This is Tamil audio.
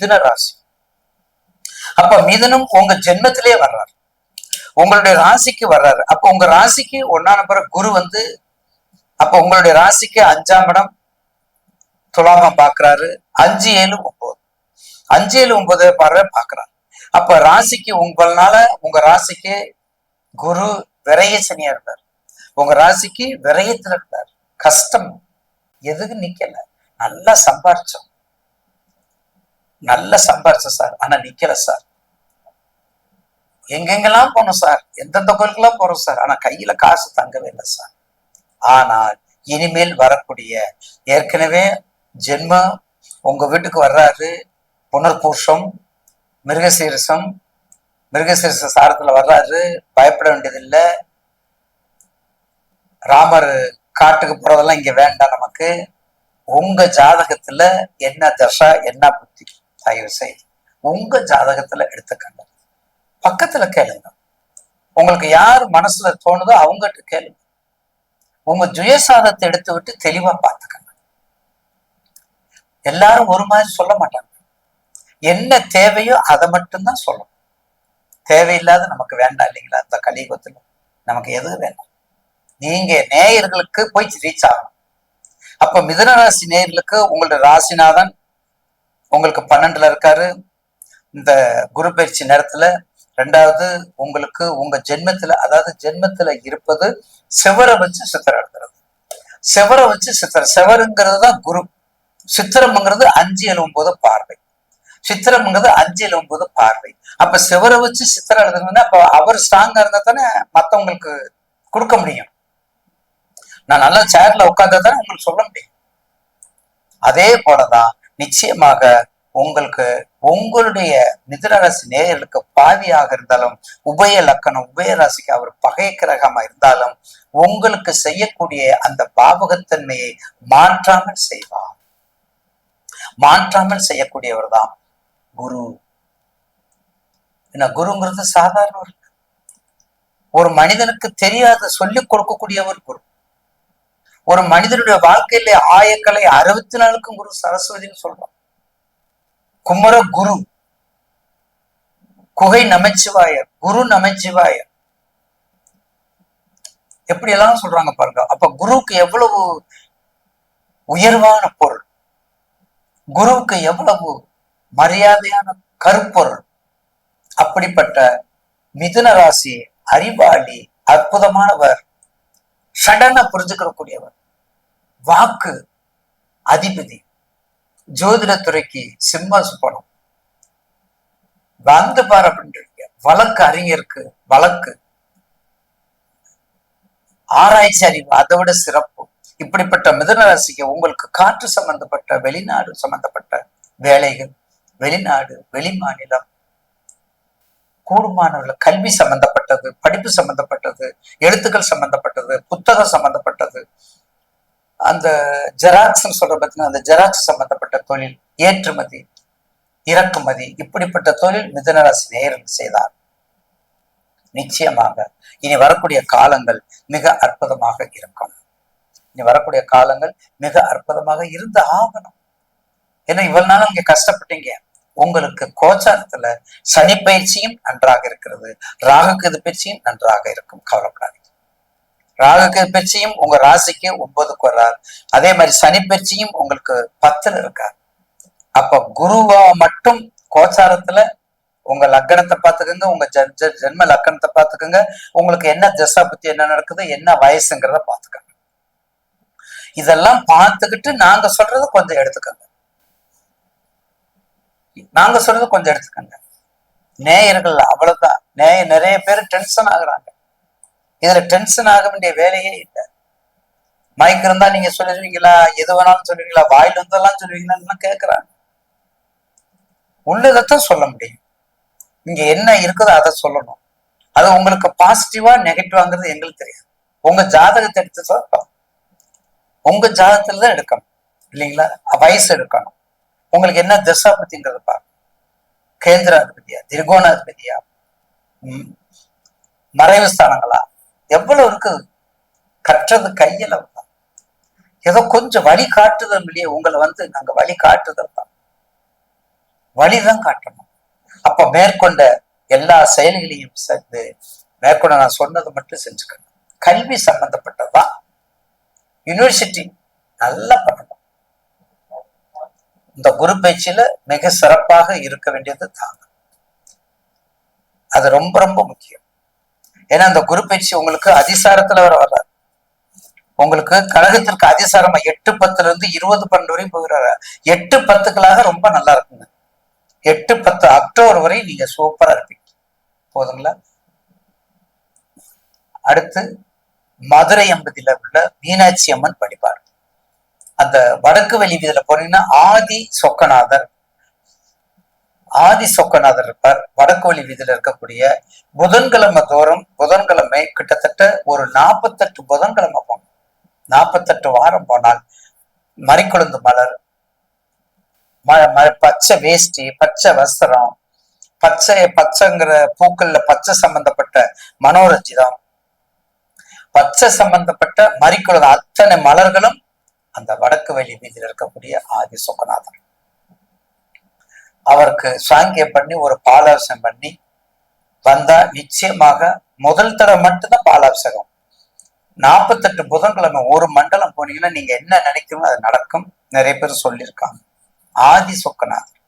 மிதுன ராசி. அப்ப மிதுனம் உங்க ஜென்மத்திலே வர்றாரு. உங்களுடைய ராசிக்கு வர்றாரு. அப்ப உங்க ராசிக்கு ஒன்னா நம்பர் குரு வந்து அப்ப உங்களுடைய ராசிக்கு அஞ்சாம் இடம் துலாம பாக்குறாரு அஞ்சு ஏழு ஒன்பது. அஞ்சு ஏழு ஒன்பது பார்வை பாக்குறாரு அப்ப ராசிக்கு உங்களால உங்க ராசிக்கு குரு விரைய சனியா இருந்தார் உங்க ராசிக்கு விரயத்துல இருந்தார் கஷ்டம் எதுக்கு நிக்கல? நல்லா சம்பாரிச்சோம். நல்லா சம்பாரிச்சோம் சார் ஆனா நிக்கல சார். எங்கெங்கெல்லாம் போனோம் சார்? எந்தெந்த கோயிலுக்கெல்லாம் போறோம் சார்? ஆனா கையில காசு தங்கவே இல்லை சார். ஆனால் இனிமேல் வரக்கூடிய ஏற்கனவே ஜென்மம் உங்க வீட்டுக்கு வர்றாரு புனர்பூஷம் மிருகசீரசம் மிருகசீரச சாரத்துல வர்றாரு பயப்பட வேண்டியதில்லை. ராமர் காட்டுக்கு போறதெல்லாம் இங்க வேண்டாம் நமக்கு. உங்க ஜாதகத்துல என்ன தசா என்ன புத்தி? தயவு செய்து உங்க ஜாதகத்துல எடுத்துக்கங்க பக்கத்துல கேளுங்க. உங்களுக்கு யார் மனசுல தோணுதோ அவங்ககிட்ட கேளுங்க. உங்க ஜுயசாதத்தை எடுத்து விட்டு தெளிவா பார்த்துக்கங்க. எல்லாரும் ஒரு மாதிரி சொல்ல மாட்டாங்க. என்ன தேவையோ அதை மட்டும்தான் சொல்லணும். தேவையில்லாத நமக்கு வேண்டாம் இல்லைங்களா? அந்த கலியுகத்துல நமக்கு எது வேண்டாம். நீங்க நேயர்களுக்கு போய் ரீச் ஆகணும். அப்ப மிதன ராசி நேயர்களுக்கு உங்களுடைய ராசிநாதன் உங்களுக்கு பன்னெண்டுல இருக்காரு. இந்த குரு பயிற்சி நேரத்துல ரெண்டாவது உங்களுக்கு உங்க ஜென்மத்துல அதாவது ஜென்மத்துல இருப்பது செவரை வச்சு சித்திரம் எழுதுறது செவரை வச்சு சித்திரம் செவருங்கிறது தான் குரு. சித்திரம்ங்கிறது அஞ்சு எழும்போது பார்வை. சித்திரம்ங்கிறது அஞ்சு எழும்போது பார்வை. அப்ப செவரை வச்சு சித்திரம் எழுதுங்கன்னா அப்ப அவர் ஸ்ட்ராங்கா இருந்தா தானே மத்தவங்களுக்கு கொடுக்க முடியும். நான் நல்லா சேர்ல உட்காந்தா தானே உங்களுக்கு சொல்ல முடியும். அதே போலதான் நிச்சயமாக உங்களுக்கு உங்களுடைய மிதுனராசி நேயர்களுக்கு பாவியாக இருந்தாலும் உபய லக்கணம் உபய ராசிக்கு அவர் பகை கிரகமா இருந்தாலும் உங்களுக்கு செய்யக்கூடிய அந்த பாவகத்தன்மையை மாற்றாமல் செய்வார். மாற்றாமல் செய்யக்கூடியவர் தான் குரு. என்ன குருங்கிறது சாதாரண ஒரு மனிதனுக்கு தெரியாத சொல்லிக் கொடுக்கக்கூடியவர் குரு. ஒரு மனிதனுடைய வாழ்க்கையில ஆயக்கலை அறுபத்தி நாலுக்கும் குரு சரஸ்வதினு சொல்றோம் குமர குரு. குகை நமச்சிவாயர். குரு நமச்சிவாயர். எப்படி எல்லாம் சொல்றாங்க பாருங்க. அப்ப குருவுக்கு எவ்வளவு உயர்வான பொருள்? குருவுக்கு எவ்வளவு மரியாதையான கருப்பொருள்? அப்படிப்பட்ட மிதுன ராசி அறிவாளி அற்புதமானவர் சடனா புரிஞ்சுக்கிறக்கூடியவர். வாக்கு அதிபதி ஜோதிடத்துறைக்கு சிம்மாசுப்பனம் வந்து பாரு அப்படின்றீங்க. வழக்கு அறிஞருக்கு வழக்கு. ஆராய்ச்சி அறிவு அதை விட சிறப்பு. இப்படிப்பட்ட மிதனராசிக்கு உங்களுக்கு காற்று சம்பந்தப்பட்ட வெளிநாடு சம்பந்தப்பட்ட வேலைகள் வெளிநாடு வெளிமாநிலம் கூடுமானவர்கள் கல்வி சம்பந்தப்பட்டது படிப்பு சம்பந்தப்பட்டது எழுத்துக்கள் சம்பந்தப்பட்டது புத்தகம் சம்பந்தப்பட்டது. அந்த ஜெராக்ஸ் சொல்ற பார்த்தீங்கன்னா அந்த ஜெராக்ஸ் சம்பந்தப்பட்ட தொழில் ஏற்றுமதி இறக்குமதி இப்படிப்பட்ட தொழில் மிதனராசி நேரில் செய்தார். நிச்சயமாக இனி வரக்கூடிய காலங்கள் மிக அற்புதமாக இருக்கும். இனி வரக்கூடிய காலங்கள் மிக அற்புதமாக இருந்து ஆகணும். ஏன்னா இவ்வளவு நாளும் இங்க கஷ்டப்பட்டீங்க. உங்களுக்கு கோச்சாரத்துல சனி பயிற்சியும் நன்றாக இருக்கிறது. ராகுகது பயிற்சியும் நன்றாக இருக்கும். கவலைப்படாதீங்க. ராகுகது பயிற்சியும் உங்க ராசிக்கு ஒன்பதுக்கு வர்றார். அதே மாதிரி சனி பயிற்சியும் உங்களுக்கு பத்துல இருக்கார். அப்ப குருவா மட்டும் கோச்சாரத்துல உங்க லக்கணத்தை பார்த்துக்கோங்க. உங்க ஜன் ஜென்ம லக்கணத்தை பார்த்துக்கோங்க. உங்களுக்கு என்ன திசா புத்தி என்ன நடக்குது என்ன வயசுங்கிறத பார்த்துக்கோங்க. இதெல்லாம் பார்த்துக்கிட்டு நாங்க சொல்றத கொஞ்சம் எடுத்துக்கோங்க. நாங்க சொல்றது கொஞ்சம் எடுத்துக்கோங்க. நேயர்கள் அவ்வளவுதான். நேய நிறைய பேர் டென்ஷன் ஆகுறாங்க. இதுல டென்ஷன் ஆக வேண்டிய வேலையே இல்லை. மயக்கம் இருந்தா நீங்க சொல்லிடுவீங்களா எது வேணாலும் சொல்லுவீங்களா? வாயில் வந்தெல்லாம் சொல்லுவீங்களான்னு கேக்குறாங்க. உள்ளதைத்தான் சொல்ல முடியும். இங்க என்ன இருக்குதோ அதை சொல்லணும். அது உங்களுக்கு பாசிட்டிவா நெகட்டிவாங்கிறது எங்களுக்கு தெரியாது. உங்க ஜாதகத்தை எடுத்து சொல்லலாம் உங்க ஜாதகத்துல தான் எடுக்கணும். இல்லைங்களா? வயசு எடுக்கணும். உங்களுக்கு என்ன திசா பத்திங்கிறத பார்க்கணும் கேந்திராதிபதியா திரிகோணாதிபதியா மறைவு ஸ்தானங்களா? எவ்வளவு இருக்குது கற்றது கையில தான் ஏதோ கொஞ்சம் வழி காட்டுதல் இல்லையே உங்களை வந்து நாங்க வழி காட்டுதல் தான். வழிதான் காட்டணும். அப்ப மேற்கொண்ட எல்லா செயல்களையும் சேர்ந்து மேற்கொண்ட நான் சொன்னதை மட்டும் செஞ்சுக்கணும். கல்வி சம்பந்தப்பட்டதுதான். யூனிவர்சிட்டி நல்லா பண்ணணும் இந்த குரு பேச்சில மிக சிறப்பாக இருக்க வேண்டியது தாங்க அது ரொம்ப ரொம்ப முக்கியம். ஏன்னா அந்த குரு பயிற்சி உங்களுக்கு அதிசாரத்துல வர வர்றாரு உங்களுக்கு கழகத்திற்கு அதிசாரமா எட்டு பத்துல இருந்து இருபது பன்னெண்டு வரையும் போகிறாரு எட்டு பத்துக்களாக ரொம்ப நல்லா இருக்குங்க. எட்டு பத்து அக்டோபர் வரை நீங்க சூப்பரா இருப்பீங்க. போதுங்களா? அடுத்து மதுரை எம்பதியில உள்ள மீனாட்சி அம்மன் வழிபாடு. அந்த வடக்கு வெளி வீதியில போனீங்கன்னா ஆதி சொக்கநாதர். ஆதி சொக்கநாதர் இருப்பார். வடக்கு வழி வீதியில இருக்கக்கூடிய புதன்கிழமை தோறும் புதன்கிழமை கிட்டத்தட்ட ஒரு நாற்பத்தெட்டு புதன்கிழமை போனோம் நாற்பத்தெட்டு வாரம் போனால் மறிக்குழுந்து மலர் ம- ம- பச்சை வேஷ்டி பச்சை வஸ்திரம் பச்சை பச்சைங்கிற பூக்கள்ல பச்சை சம்பந்தப்பட்ட மனோரஞ்சிதம் பச்சை சம்பந்தப்பட்ட மறிக்குழுந்து அத்தனை மலர்களும் அந்த வடக்கு வழி வீதியில் இருக்கக்கூடிய ஆதி சொக்கநாதர். அவருக்கு சாங்கியம் பண்ணி ஒரு பாலாபிஷேகம் பண்ணி வந்தா நிச்சயமாக முதல் தடவை மட்டும்தான் பாலாபிஷேகம். நாற்பத்தெட்டு புதன்கிழமை ஒரு மண்டலம் போனீங்கன்னா நீங்க என்ன நினைக்கணும் அது நடக்கும். நிறைய பேர் சொல்லியிருக்காங்க. ஆதி சொக்கநாதர்.